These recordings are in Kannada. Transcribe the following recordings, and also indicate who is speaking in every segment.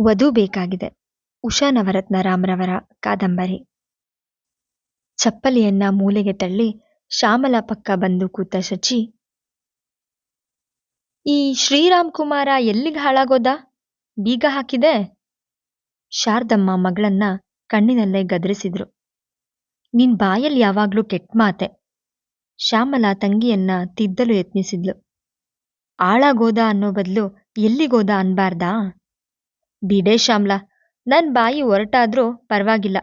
Speaker 1: ವಧು ಬೇಕಾಗಿದೆ. ಉಷಾ ನವರತ್ನ ರಾಮ್ರವರ ಕಾದಂಬರಿ. ಚಪ್ಪಲಿಯನ್ನ ಮೂಲೆಗೆ ತಳ್ಳಿ ಶ್ಯಾಮಲ ಪಕ್ಕ ಬಂದು ಕೂತ ಶಚಿ, ಈ ಶ್ರೀರಾಮ್ ಕುಮಾರ ಎಲ್ಲಿಗೆ ಹಾಳಾಗೋದ? ಬೀಗ ಹಾಕಿದೆ? ಶಾರದಮ್ಮ ಮಗಳನ್ನ ಕಣ್ಣಿನಲ್ಲೇ ಗದರಿಸಿದ್ರು. ನಿನ್ ಬಾಯಲ್ಲಿ ಯಾವಾಗ್ಲೂ ಕೆಟ್ಟ ಮಾತೆ. ಶ್ಯಾಮಲ ತಂಗಿಯನ್ನ ತಿದ್ದಲು ಯತ್ನಿಸಿದ್ಲು. ಆಳಾಗೋದ ಅನ್ನೋ ಬದಲು ಎಲ್ಲಿಗೋದ ಅನ್ಬಾರ್ದಾ? ಬಿಡೆ ಶ್ಯಾಮ್ಲ, ನನ್ ಬಾಯಿ ಒರಟಾದ್ರೂ ಪರವಾಗಿಲ್ಲ.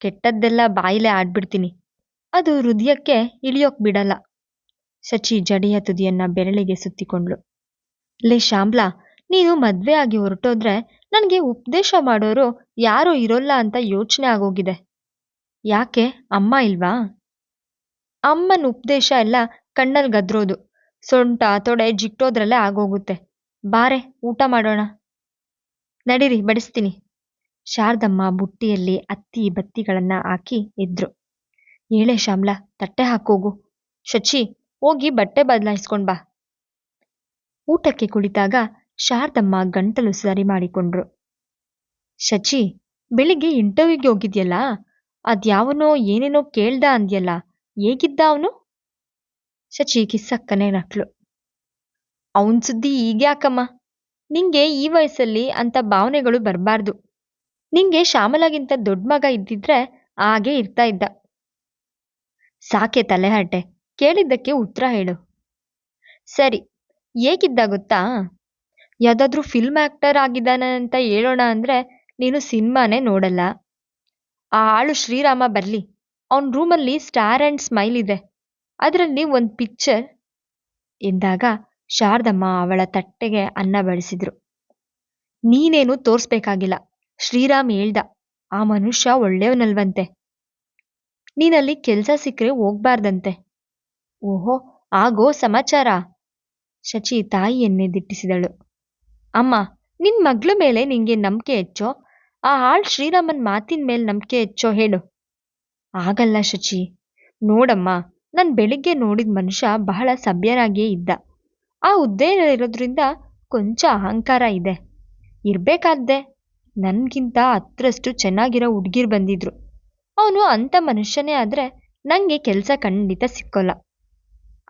Speaker 1: ಕೆಟ್ಟದ್ದೆಲ್ಲ ಬಾಯಿಲೆ ಆಡ್ಬಿಡ್ತೀನಿ. ಅದು ಹೃದಯಕ್ಕೆ ಇಳಿಯೋಕ್ ಬಿಡಲ್ಲ. ಸಚಿ ಜಡೆಯ ತುದಿಯನ್ನ ಬೆರಳಿಗೆ ಸುತ್ತಿಕೊಂಡ್ಳು. ಲೇ ಶ್ಯಾಮ್ಲಾ, ನೀನು ಮದ್ವೆ ಆಗಿ ಹೊರಟೋದ್ರೆ ನನಗೆ ಉಪದೇಶ ಮಾಡೋರು ಯಾರೂ ಇರೋಲ್ಲ ಅಂತ ಯೋಚನೆ ಆಗೋಗಿದೆ. ಯಾಕೆ? ಅಮ್ಮ ಇಲ್ವಾ? ಅಮ್ಮನ ಉಪದೇಶ ಎಲ್ಲ ಕಣ್ಣಲ್ಲಿ ಗದ್ರೋದು. ಸೊಂಟ, ತೊಡೆ ಜಿಟ್ಟೋದ್ರಲ್ಲೇ ಆಗೋಗುತ್ತೆ. ಬಾರೆ, ಊಟ ಮಾಡೋಣ. ನಡೀರಿ, ಬಡಿಸ್ತೀನಿ. ಶಾರದಮ್ಮ ಬುಟ್ಟಿಯಲ್ಲಿ ಅತ್ತಿ ಬತ್ತಿಗಳನ್ನ ಹಾಕಿ ಇದ್ರು ಏಳೆ ಶ್ಯಾಮ್ಲಾ, ತಟ್ಟೆ ಹಾಕೋಗು ಶಚಿ, ಹೋಗಿ ಬಟ್ಟೆ ಬದಲಾಯಿಸ್ಕೊಂಡ್ ಬಾ. ಊಟಕ್ಕೆ ಕುಳಿತಾಗ ಶಾರದಮ್ಮ ಗಂಟಲು ಸರಿ ಮಾಡಿಕೊಂಡ್ರು. ಶಚಿ, ಬೆಳಿಗ್ಗೆ ಇಂಟರ್ವ್ಯೂಗೆ ಹೋಗಿದ್ಯಲ್ಲ? ಅದ್ಯಾವನೋ ಏನೇನೋ ಕೇಳ್ದ ಅಂದ್ಯಲ್ಲ? ಹೇಗಿದ್ದ ಅವನು? ಶಚಿ ಕಿಸ್ಸಕ್ಕನೆ ನಕ್ಳು ಅವನ್ ಸುದ್ದಿ ಈಗ್ಯಾಕಮ್ಮ? ನಿಂಗೆ ಈ ವಯಸ್ಸಲ್ಲಿ ಅಂತ ಭಾವನೆಗಳು ಬರಬಾರ್ದು. ನಿಂಗೆ ಶ್ಯಾಮಲಾಗಿಂತ ದೊಡ್ಡ ಮಗ ಇದ್ದಿದ್ರೆ ಹಾಗೆ ಇರ್ತಾ ಇದ್ದ. ಸಾಕೆ ತಲೆಹರಟೆ. ಕೇಳಿದ್ದಕ್ಕೆ ಉತ್ತರ ಹೇಳು. ಸರಿ, ಹೇಗಿದ್ದ ಗೊತ್ತಾ? ಯಾವುದಾದ್ರೂ ಫಿಲ್ಮ್ ಆ್ಯಕ್ಟರ್ ಆಗಿದ್ದಾನೆ ಅಂತ ಹೇಳೋಣ ಅಂದರೆ ನೀನು ಸಿನಿಮಾನೇ ನೋಡಲ್ಲ. ಆ ಆಳು ಶ್ರೀರಾಮ ಬರಲಿ. ಅವನ ರೂಮಲ್ಲಿ ಸ್ಟಾರ್ ಆ್ಯಂಡ್ ಸ್ಮೈಲ್ ಇದೆ. ಅದರಲ್ಲಿ ಒಂದು ಪಿಕ್ಚರ್ ಎಂದಾಗ ಶಾರದಮ್ಮ ಅವಳ ತಟ್ಟೆಗೆ ಅನ್ನ ಬಡಿಸಿದ್ರು. ನೀನೇನು ತೋರ್ಸ್ಬೇಕಾಗಿಲ್ಲ. ಶ್ರೀರಾಮ್ ಹೇಳ್ದ, ಆ ಮನುಷ್ಯ ಒಳ್ಳೆಯವನಲ್ವಂತೆ. ನೀನಲ್ಲಿ ಕೆಲ್ಸ ಸಿಕ್ಕರೆ ಹೋಗ್ಬಾರ್ದಂತೆ. ಓಹೋ, ಆಗೋ ಸಮಾಚಾರ. ಶಚಿ ತಾಯಿಯನ್ನೇ ದಿಟ್ಟಿಸಿದಳು. ಅಮ್ಮ, ನಿನ್ ಮಗ್ಳ ಮೇಲೆ ನಿಂಗೆ ನಂಬಿಕೆ ಹೆಚ್ಚೋ? ಆ ಆಳ್ ಶ್ರೀರಾಮನ್ ಮಾತಿನ ಮೇಲೆ ನಂಬಿಕೆ ಹೆಚ್ಚೋ ಹೇಳು. ಆಗಲ್ಲ ಶಚಿ. ನೋಡಮ್ಮ, ನನ್ ಬೆಳಿಗ್ಗೆ ನೋಡಿದ ಮನುಷ್ಯ ಬಹಳ ಸಭ್ಯರಾಗಿಯೇ ಇದ್ದ. ಆ ಹುದ್ದೆ ಇರೋದ್ರಿಂದ ಕೊಂಚ ಅಹಂಕಾರ ಇದೆ. ಇರಬೇಕಾದ್ದೆ ನನಗಿಂತ ಹತ್ತರಷ್ಟು ಚೆನ್ನಾಗಿರೋ ಹುಡುಗಿರು ಬಂದಿದ್ರು. ಅವನು ಅಂಥ ಮನುಷ್ಯನೇ ಆದರೆ ನನಗೆ ಕೆಲಸ ಖಂಡಿತ ಸಿಕ್ಕೋಲ್ಲ.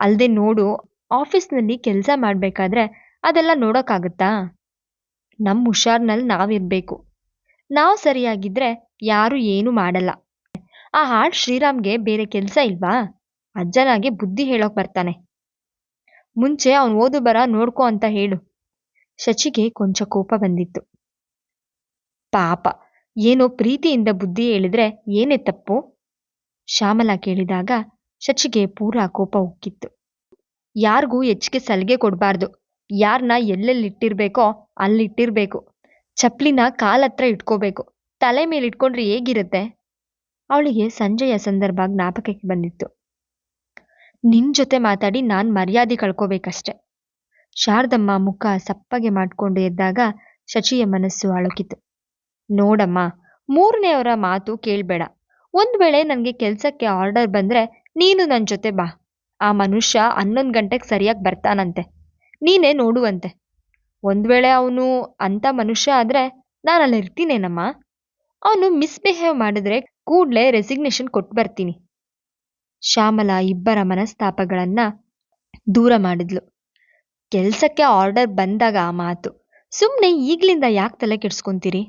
Speaker 1: ಅಲ್ದೆ ನೋಡು, ಆಫೀಸ್ನಲ್ಲಿ ಕೆಲಸ ಮಾಡಬೇಕಾದ್ರೆ ಅದೆಲ್ಲ ನೋಡೋಕ್ಕಾಗುತ್ತಾ? ನಮ್ಮ ಹುಷಾರ್ನಲ್ಲಿ ನಾವಿರಬೇಕು. ನಾವು ಸರಿಯಾಗಿದ್ದರೆ ಯಾರು ಏನು ಮಾಡಲ್ಲ. ಆ ಹಾಡು ಶ್ರೀರಾಮ್ಗೆ ಬೇರೆ ಕೆಲಸ ಇಲ್ವಾ? ಅಜ್ಜನಾಗೆ ಬುದ್ಧಿ ಹೇಳೋಕೆ ಬರ್ತಾನೆ. ಮುಂಚೆ ಅವನು ಓದು ಬರ ನೋಡ್ಕೋ ಅಂತ ಹೇಳು. ಶಚಿಗೆ ಕೊಂಚ ಕೋಪ ಬಂದಿತ್ತು. ಪಾಪ, ಏನೋ ಪ್ರೀತಿಯಿಂದ ಬುದ್ಧಿ ಹೇಳಿದ್ರೆ ಏನೇ ತಪ್ಪು? ಶ್ಯಾಮಲ ಕೇಳಿದಾಗ ಶಚಿಗೆ ಪೂರಾ ಕೋಪ ಉಕ್ಕಿತ್ತು. ಯಾರಿಗೂ ಹೆಚ್ಚಿಗೆ ಸಲಿಗೆ ಕೊಡಬಾರ್ದು. ಯಾರನ್ನ ಎಲ್ಲೆಲ್ಲಿಟ್ಟಿರ್ಬೇಕೋ ಅಲ್ಲಿಟ್ಟಿರ್ಬೇಕು. ಚಪ್ಲಿನ ಕಾಲತ್ರ ಇಟ್ಕೋಬೇಕು. ತಲೆ ಮೇಲೆ ಇಟ್ಕೊಂಡ್ರೆ ಹೇಗಿರುತ್ತೆ? ಅವಳಿಗೆ ಸಂಜೆಯ ಸಂದರ್ಭ ಜ್ಞಾಪಕಕ್ಕೆ ಬಂದಿತ್ತು. ನಿನ್ ಜೊತೆ ಮಾತಾಡಿ ನಾನ್ ಮರ್ಯಾದೆ ಕಳ್ಕೋಬೇಕಷ್ಟೆ. ಶಾರದಮ್ಮ ಮುಖ ಸಪ್ಪಗೆ ಮಾಡ್ಕೊಂಡು ಎದ್ದಾಗ ಶಚಿಯ ಮನಸ್ಸು ಅಳುಕಿತು. ನೋಡಮ್ಮ, ಮೂರನೆಯವರ ಮಾತು ಕೇಳ್ಬೇಡ. ಒಂದ್ ವೇಳೆ ನನಗೆ ಕೆಲ್ಸಕ್ಕೆ ಆರ್ಡರ್ ಬಂದ್ರೆ ನೀನು ನನ್ ಜೊತೆ ಬಾ. ಆ ಮನುಷ್ಯ ಹನ್ನೊಂದು ಗಂಟೆಗೆ ಸರಿಯಾಗಿ ಬರ್ತಾನಂತೆ. ನೀನೇ ನೋಡುವಂತೆ. ಒಂದ್ ವೇಳೆ ಅವನು ಅಂಥ ಮನುಷ್ಯ ಆದ್ರೆ ನಾನು ಅಲ್ಲಿ ಇರ್ತೀನೇನಮ್ಮ? ಅವನು ಮಿಸ್ಬಿಹೇವ್ ಮಾಡಿದ್ರೆ ಕೂಡ್ಲೇ ರೆಸಿಗ್ನೇಷನ್ ಕೊಟ್ಟು ಬರ್ತೀನಿ ಶ್ಯಾಮಲ ಇಬ್ಬರ ಮನಸ್ತಾಪಗಳನ್ನ ದೂರ ಮಾಡಿದ್ಲು. ಕೆಲ್ಸಕ್ಕೆ ಆರ್ಡರ್ ಬಂದಾಗ ಆ ಮಾತು ಸುಮ್ಮನೆ ಈಗ್ಲಿಂದ ಯಾಕೆ ತಲೆ ಕೆಡ್ಸ್ಕೊಂತೀರಿ?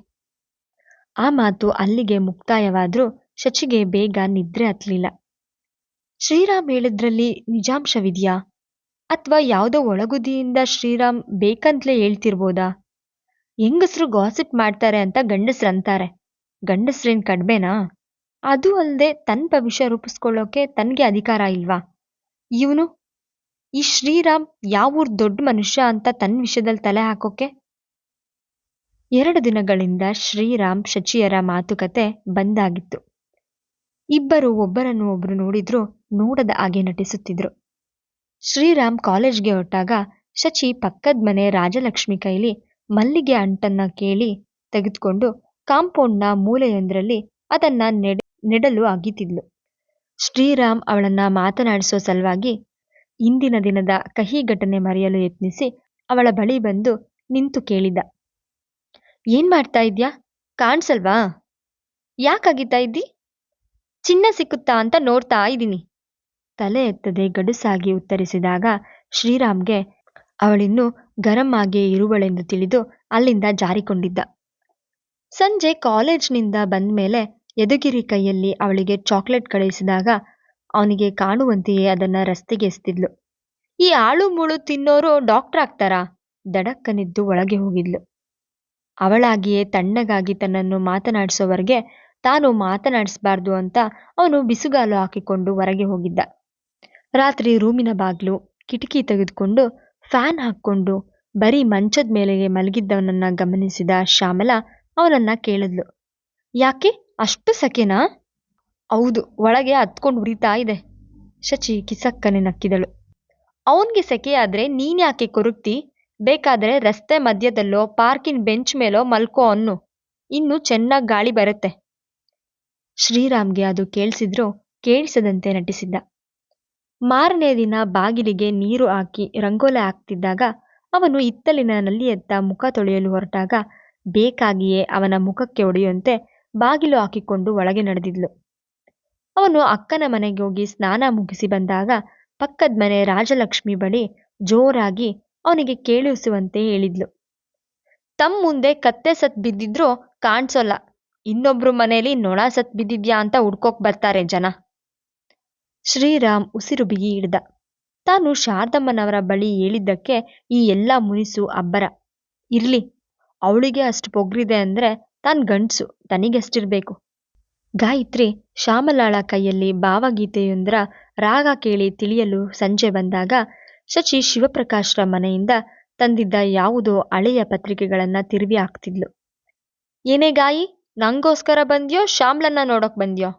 Speaker 1: ಆ ಮಾತು ಅಲ್ಲಿಗೆ ಮುಕ್ತಾಯವಾದ್ರೂ ಶಚಿಗೆ ಬೇಗ ನಿದ್ರೆ ಹತ್ಲಿಲ್ಲ. ಶ್ರೀರಾಮ್ ಹೇಳಿದ್ರಲ್ಲಿ ನಿಜಾಂಶವಿದ್ಯಾ? ಅಥವಾ ಯಾವುದೋ ಒಳಗುದಿಯಿಂದ ಶ್ರೀರಾಮ್ ಬೇಕಂತಲೇ ಹೇಳ್ತಿರ್ಬೋದಾ? ಹೆಂಗಸ್ರು ಗಾಸಿಪ್ ಮಾಡ್ತಾರೆ ಅಂತ ಗಂಡಸ್ರಂತಾರೆ ಗಂಡಸ್ರೇನ್ ಕಡ್ಮೆನಾ? ಅದು ಅಲ್ಲದೆ ತನ್ನ ಭವಿಷ್ಯ ರೂಪಿಸ್ಕೊಳ್ಳೋಕೆ ತನಗೆ ಅಧಿಕಾರ ಇಲ್ವಾ? ಇವನು? ಈ ಶ್ರೀರಾಮ್ ಯಾವೂರ್ ದೊಡ್ಡ ಮನುಷ್ಯ ಅಂತ ತನ್ನ ವಿಷಯದಲ್ಲಿ ತಲೆ ಹಾಕೋಕೆ? ಎರಡು ದಿನಗಳಿಂದ ಶ್ರೀರಾಮ್ ಶಚಿಯರ ಮಾತುಕತೆ ಬಂದಾಗಿತ್ತು. ಇಬ್ಬರು ಒಬ್ಬರನ್ನು ಒಬ್ರು ನೋಡಿದ್ರು ನೋಡದ ಹಾಗೆ ನಟಿಸುತ್ತಿದ್ರು. ಶ್ರೀರಾಮ್ ಕಾಲೇಜ್ಗೆ ಹೊರಟಾಗ ಶಚಿ ಪಕ್ಕದ ಮನೆ ರಾಜಲಕ್ಷ್ಮಿ ಕೈಲಿ ಮಲ್ಲಿಗೆ ಅಂಟನ್ನ ಕೇಳಿ ತೆಗೆದುಕೊಂಡು ಕಾಂಪೌಂಡ್ನ ಮೂಲೆಯೊಂದರಲ್ಲಿ ಅದನ್ನ ನೆಡೆ ನೆಡಲು ಅಗಿತಿದ್ಲು. ಶ್ರೀರಾಮ್ ಅವಳನ್ನ ಮಾತನಾಡಿಸೋ ಸಲುವಾಗಿ ಇಂದಿನ ದಿನದ ಕಹಿ ಘಟನೆ ಮರೆಯಲು ಯತ್ನಿಸಿ ಅವಳ ಬಳಿ ಬಂದು ನಿಂತು ಕೇಳಿದ. ಏನ್ ಮಾಡ್ತಾ ಇದ್ಯಾ? ಕಾಣ್ಸಲ್ವಾ? ಯಾಕಾಗಿತ್ತಾ ಇದ್ದಿ? ಚಿನ್ನ ಸಿಕ್ಕುತ್ತಾ ಅಂತ ನೋಡ್ತಾ ಇದ್ದೀನಿ. ತಲೆ ಎತ್ತದೆ ಗಡುಸಾಗಿ ಉತ್ತರಿಸಿದಾಗ ಶ್ರೀರಾಮ್ಗೆ ಅವಳಿನ್ನೂ ಗರಂ ಆಗೇ ಇರುವಳೆಂದು ತಿಳಿದು ಅಲ್ಲಿಂದ ಜಾರಿಕೊಂಡಿದ್ದ. ಸಂಜೆ ಕಾಲೇಜ್ನಿಂದ ಬಂದ್ಮೇಲೆ ಯದುಗಿರಿ ಕೈಯಲ್ಲಿ ಅವಳಿಗೆ ಚಾಕ್ಲೇಟ್ ಕಳಿಸಿದಾಗ ಅವನಿಗೆ ಕಾಣುವಂತೆಯೇ ಅದನ್ನ ರಸ್ತೆಗೆ ಎಸ್ತಿದ್ಲು. ಈ ಆಳು ಮುಳು ತಿನ್ನೋರು ಡಾಕ್ಟರ್ ಆಗ್ತಾರಾ? ದಡಕ್ಕನಿದ್ದು ಒಳಗೆ ಹೋಗಿದ್ಲು. ಅವಳಾಗಿಯೇ ತಣ್ಣಗಾಗಿ ತನ್ನನ್ನು ಮಾತನಾಡಿಸೋವರೆಗೆ ತಾನು ಮಾತನಾಡಿಸಬಾರ್ದು ಅಂತ ಅವನು ಬಿಸುಗಾಲು ಹಾಕಿಕೊಂಡು ಹೊರಗೆ ಹೋಗಿದ್ದ. ರಾತ್ರಿ ರೂಮಿನ ಬಾಗ್ಲು ಕಿಟಕಿ ತೆಗೆದುಕೊಂಡು ಫ್ಯಾನ್ ಹಾಕ್ಕೊಂಡು ಬರೀ ಮಂಚದ ಮೇಲೆಗೆ ಮಲಗಿದ್ದವನನ್ನ ಗಮನಿಸಿದ ಶ್ಯಾಮಲ ಅವನನ್ನ ಕೇಳಿದ್ಲು. ಯಾಕೆ? ಅಷ್ಟು ಸೆಕೆನಾ ಹೌದು, ಒಳಗೆ ಹತ್ಕೊಂಡು ಉರಿತಾ ಇದೆ. ಶಚಿ ಕಿಸಕ್ಕನೆ ನಕ್ಕಿದಳು. ಅವನ್ಗೆ ಸೆಕೆ ಆದ್ರೆ ನೀನ್ ಯಾಕೆ ಕೊರಗ್ತಿ ಬೇಕಾದ್ರೆ ರಸ್ತೆ ಮಧ್ಯದಲ್ಲೋ, ಪಾರ್ಕಿನ್ ಬೆಂಚ್ ಮೇಲೋ ಮಲ್ಕೋ ಅನ್ನು. ಇನ್ನು ಚೆನ್ನಾಗಿ ಗಾಳಿ ಬರುತ್ತೆ. ಶ್ರೀರಾಮ್ಗೆ ಅದು ಕೇಳಿಸಿದ್ರು, ಕೇಳಿಸದಂತೆ ನಟಿಸಿದ್ದ. ಮಾರನೇ ದಿನ ಬಾಗಿಲಿಗೆ ನೀರು ಹಾಕಿ ರಂಗೋಲೆ ಹಾಕ್ತಿದ್ದಾಗ, ಅವನು ಇತ್ತಲಿನ ನಲ್ಲಿಯತ್ತ ಮುಖ ತೊಳೆಯಲು ಹೊರಟಾಗ, ಬೇಕಾಗಿಯೇ ಅವನ ಮುಖಕ್ಕೆ ಹೊಡೆಯುವಂತೆ ಬಾಗಿಲು ಹಾಕಿಕೊಂಡು ಒಳಗೆ ನಡೆದಿದ್ಲು. ಅವನು ಅಕ್ಕನ ಮನೆಗೆ ಹೋಗಿ ಸ್ನಾನ ಮುಗಿಸಿ ಬಂದಾಗ ಪಕ್ಕದ ಮನೆ ರಾಜಲಕ್ಷ್ಮಿ ಬಳಿ ಜೋರಾಗಿ ಅವನಿಗೆ ಕೇಳಿಸುವಂತೆ ಹೇಳಿದ್ಲು. ತಮ್ಮ ಮುಂದೆ ಕತ್ತೆ ಸತ್ ಬಿದ್ದಿದ್ರು ಕಾಣಿಸೋಲ್ಲ. ಇನ್ನೊಬ್ರು ಮನೆಯಲ್ಲಿ ನೊಣ ಸತ್ ಬಿದ್ದಿದ್ಯಾ ಅಂತ ಹುಡ್ಕೋಕ್ ಬರ್ತಾರೆ ಜನ. ಶ್ರೀರಾಮ್ ಉಸಿರು ಬಿಗಿ ಹಿಡ್ದ. ತಾನು ಶಾರದಮ್ಮನವರ ಬಳಿ ಹೇಳಿದ್ದಕ್ಕೆ ಈ ಎಲ್ಲ ಮುನಿಸು ಅಬ್ಬರ. ಇರ್ಲಿ, ಅವಳಿಗೆ ಅಷ್ಟು ಪೊಗ್ರಿದೆ ಅಂದ್ರೆ ತಾನ್ ಗಂಡ್ಸು ತನಿಗೆಷ್ಟಿರಬೇಕು ಗಾಯತ್ರಿ ಶ್ಯಾಮಲಾಳ ಕೈಯಲ್ಲಿ ಭಾವಗೀತೆಯೊಂದರ ರಾಗ ಕೇಳಿ ತಿಳಿಯಲು ಸಂಜೆ ಬಂದಾಗ ಶಚಿ ಶಿವಪ್ರಕಾಶ್ರ ಮನೆಯಿಂದ ತಂದಿದ್ದ ಯಾವುದೋ ಹಳೆಯ ಪತ್ರಿಕೆಗಳನ್ನ ತಿರುವಿ ಹಾಕ್ತಿದ್ಲು. ಏನೇ ಗಾಯಿ, ನಂಗೋಸ್ಕರ ಬಂದ್ಯೋ, ಶ್ಯಾಮ್ಲನ್ನ ನೋಡೋಕ್ ಬಂದ್ಯೋ?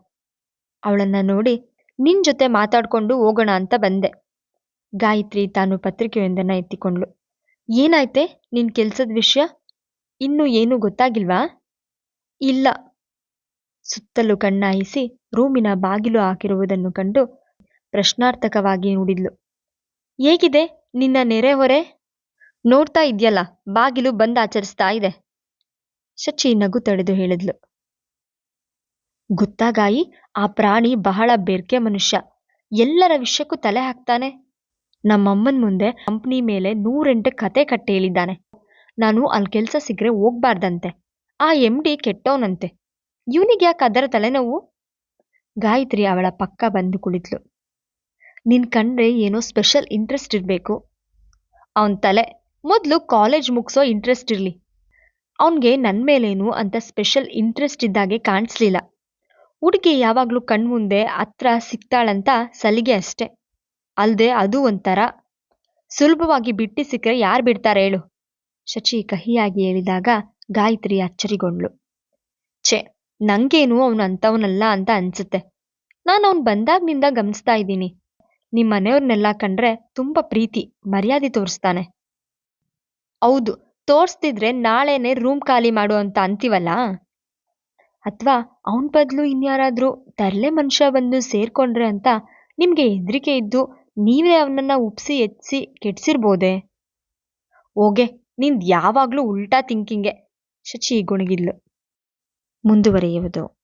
Speaker 1: ಅವಳನ್ನ ನೋಡಿ ನಿನ್ ಜೊತೆ ಮಾತಾಡ್ಕೊಂಡು ಹೋಗೋಣ ಅಂತ ಬಂದೆ. ಗಾಯತ್ರಿ ತಾನು ಪತ್ರಿಕೆಯೊಂದನ್ನ ಎತ್ತಿಕೊಂಡ್ಳು. ಏನಾಯ್ತೆ ನಿನ್ ಕೆಲ್ಸದ ವಿಷಯ? ಇನ್ನು ಏನೂ ಗೊತ್ತಾಗಿಲ್ವಾ? ಇಲ್ಲ. ಸುತ್ತಲೂ ಕಣ್ಣಾಯಿಸಿ ರೂಮಿನ ಬಾಗಿಲು ಹಾಕಿರುವುದನ್ನು ಕಂಡು ಪ್ರಶ್ನಾರ್ಥಕವಾಗಿ ನೋಡಿದ್ಲು. ಹೇಗಿದೆ? ನಿನ್ನ ನೆರೆಹೊರೆ ನೋಡ್ತಾ ಇದ್ಯಲ್ಲ, ಬಾಗಿಲು ಬಂದ್ ಆಚರಿಸ್ತಾ ಇದೆ. ಶಚಿ ನಗು ತಡೆದು ಹೇಳಿದ್ಲು. ಗೊತ್ತಾಗಾಯಿ, ಆ ಪ್ರಾಣಿ ಬಹಳ ಬೆರ್ಕೆ ಮನುಷ್ಯ. ಎಲ್ಲರ ವಿಷಯಕ್ಕೂ ತಲೆ ಹಾಕ್ತಾನೆ. ನಮ್ಮಮ್ಮನ್ ಮುಂದೆ ಕಂಪ್ನಿ ಮೇಲೆ ನೂರೆಂಟು ಕತೆ ಕಟ್ಟಿ ಹೇಳಿದ್ದಾನೆ. ನಾನು ಅಲ್ಲಿ ಕೆಲಸ ಸಿಗ್ರೆ ಹೋಗ್ಬಾರ್ದಂತೆ. ಆ ಎಂ ಡಿ ಕೆಟ್ಟವನಂತೆ. ಇವನಿಗೆ ಯಾಕೆ ಅದರ ತಲೆನೋವು? ಗಾಯತ್ರಿ ಅವಳ ಪಕ್ಕ ಬಂದು ಕುಳಿತ್ಲು. ನಿನ್ ಕಂಡ್ರೆ ಏನೋ ಸ್ಪೆಷಲ್ ಇಂಟ್ರೆಸ್ಟ್ ಇರಬೇಕು. ಅವನ್ ತಲೆ, ಮೊದಲು ಕಾಲೇಜ್ ಮುಗಿಸೋ ಇಂಟ್ರೆಸ್ಟ್ ಇರಲಿ. ಅವನಿಗೆ ನನ್ನ ಮೇಲೇನು ಅಂತ ಸ್ಪೆಷಲ್ ಇಂಟ್ರೆಸ್ಟ್ ಇದ್ದಾಗೆ ಕಾಣಿಸ್ಲಿಲ್ಲ. ಹುಡುಗಿ ಯಾವಾಗಲೂ ಕಣ್ಮುಂದೆ ಹತ್ರ ಸಿಗ್ತಾಳಂತ ಸಲಿಗೆ ಅಷ್ಟೆ. ಅಲ್ದೆ ಅದು ಒಂಥರ. ಸುಲಭವಾಗಿ ಬಿಟ್ಟಿ ಸಿಕ್ಕರೆ ಯಾರು ಬಿಡ್ತಾರೆ ಹೇಳು? ಶಚಿ ಕಹಿಯಾಗಿ ಹೇಳಿದಾಗ ಗಾಯತ್ರಿ ಅಚ್ಚರಿಗೊಂಡ್ಳು. ಛೆ, ನಂಗೇನು ಅವನು ಅಂಥವನಲ್ಲ ಅಂತ ಅನ್ಸುತ್ತೆ. ನಾನು ಅವ್ನು ಬಂದಾಗ್ನಿಂದ ಗಮನಿಸ್ತಾ ಇದ್ದೀನಿ. ನಿಮ್ಮ ಮನೆಯವ್ರನ್ನೆಲ್ಲ ಕಂಡ್ರೆ ತುಂಬ ಪ್ರೀತಿ, ಮರ್ಯಾದೆ ತೋರಿಸ್ತಾನೆ. ಹೌದು, ತೋರಿಸ್ತಿದ್ರೆ ನಾಳೆನೆ ರೂಮ್ ಖಾಲಿ ಮಾಡು ಅಂತ ಅಂತೀವಲ್ಲ? ಅಥವಾ ಅವನ ಬದಲು ಇನ್ಯಾರಾದ್ರೂ ತರ್ಲೆ ಮನುಷ್ಯ ಬಂದು ಸೇರ್ಕೊಂಡ್ರೆ ಅಂತ ನಿಮ್ಗೆ ಹೆದರಿಕೆ ಇದ್ದು ನೀವೇ ಅವನನ್ನ ಉಪ್ಸಿ, ಎತ್ಸಿ ಕೆಡ್ಸಿರ್ಬೋದೆ? ಓಗೆ ನಿಂದ್ ಯಾವಾಗ್ಲೂ ಉಲ್ಟಾ ಥಿಂಕಿಂಗೆ ಶಚಿ ಗುಣಗಿಲ್ ಮುಂದುವರಿಯುವುದು.